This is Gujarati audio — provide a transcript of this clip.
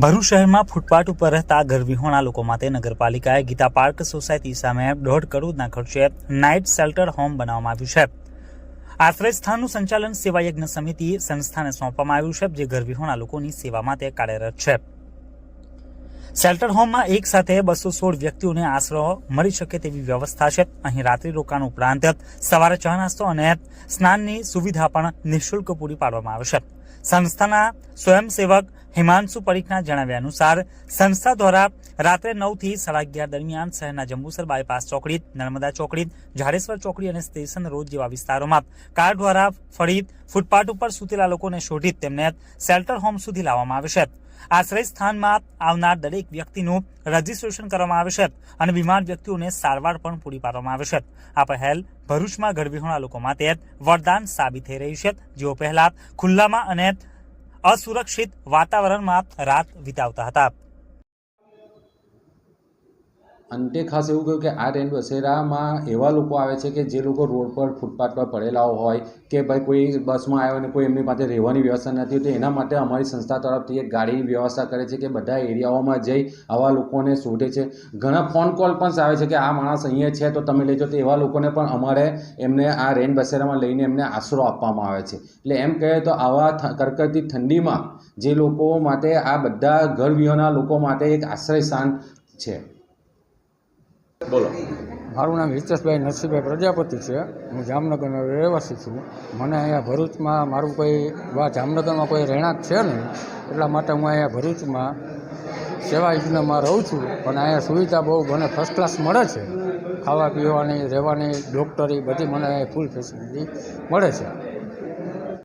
ભરૂચ શહેરમાં ફૂટપાથ ઉપર રહેતા ઘરવિહોણા લોકો માટે નગરપાલિકાએ ગીતા પાર્ક સોસાયટી સામે દોઢ કરોડના ખર્ચે નાઇટ શેલ્ટર હોમ બનાવવામાં આવ્યું છે. આશ્રય સ્થાનનું સંચાલન સેવા યજ્ઞ સમિતિ સંસ્થાને સોંપવામાં આવ્યું છે, જે ઘરવિહોણા લોકોની સેવા માટે કાર્યરત છે. શેલ્ટર હોમમાં એક સાથે બસો સોળ વ્યક્તિઓને આશરો મળી શકે તેવી વ્યવસ્થા છે. અહીં રાત્રિ રોકાણ ઉપરાંત સવારે ચા નાસ્તો અને સ્નાનની સુવિધા પણ નિઃશુલ્ક પૂરી પાડવામાં આવે છે. સંસ્થાના સ્વયંસેવક હિમાંશુ પરીખના જણાવ્યા અનુસાર, સંસ્થા દ્વારા રાત્રે નવથી સાડા અગિયાર દરમિયાન શહેરના જંબુસર બાયપાસ ચોકડી, નર્મદા ચોકડી, ઝાડેશ્વર ચોકડી અને સ્ટેશન રોડ જેવા વિસ્તારોમાં કાર દ્વારા ફરી ફૂટપાથ ઉપર સૂતેલા લોકોને શોધી તેમને શેલ્ટર હોમ સુધી લાવવામાં આવે છે. આશ્રય સ્થાનમાં આવનાર દરેક વ્યક્તિનું રજીસ્ટ્રેશન કરવામાં આવે છે અને બીમાર વ્યક્તિઓને સારવાર પણ પૂરી પાડવામાં આવે છે. આ પહેલ ભરૂચમાં ગરબીહોણા લોકો માટે વરદાન સાબિત થઈ રહી છે. જેઓ પહેલા ખુલ્લામાં અને અસુરક્ષિત વાતાવરણમાં રાત વિતાવતા હતા. અંતે ખાસ એવું કહ્યું કે આ રેન બસેરામાં એવા લોકો આવે છે કે જે લોકો રોડ પર, ફૂટપાથ પર પડેલા હોય કે ભાઈ કોઈ બસમાં આવ્યો અને કોઈ એમની પાસે રહેવાની વ્યવસ્થા નથી હોતી, એના માટે અમારી સંસ્થા તરફથી એક ગાડીની વ્યવસ્થા કરે છે કે બધા એરિયાઓમાં જઈ આવા લોકોને શોધે છે. ઘણા ફોન કોલ પણ આવે છે કે આ માણસ અહીંયા છે તો તમે લેજો, તો એવા લોકોને પણ અમારે એમને આ રેન બસેરામાં લઈને એમને આશરો આપવામાં આવે છે. એટલે એમ કહે તો આવા કરકરતી ઠંડીમાં જે લોકો માટે આ બધા ઘર વિહોના લોકો માટે એક આશ્રય સ્થાન છે. બોલો. મારું નામ હિતેશભાઈ નરસિંહભાઈ પ્રજાપતિ છે. હું જામનગરનો રહેવાસી છું. મને અહીંયા ભરૂચમાં મારું કોઈ વા જામનગરમાં કોઈ રહેણાંક છે નહીં. એટલા માટે હું અહીંયા ભરૂચમાં સેવા યોજનામાં રહું છું. પણ અહીંયા સુવિધા બહુ, મને ફર્સ્ટ ક્લાસ મળે છે. ખાવા પીવાની રહેવાની ડૉક્ટરી બધી મને ફૂલ ફેસિલિટી મળે છે.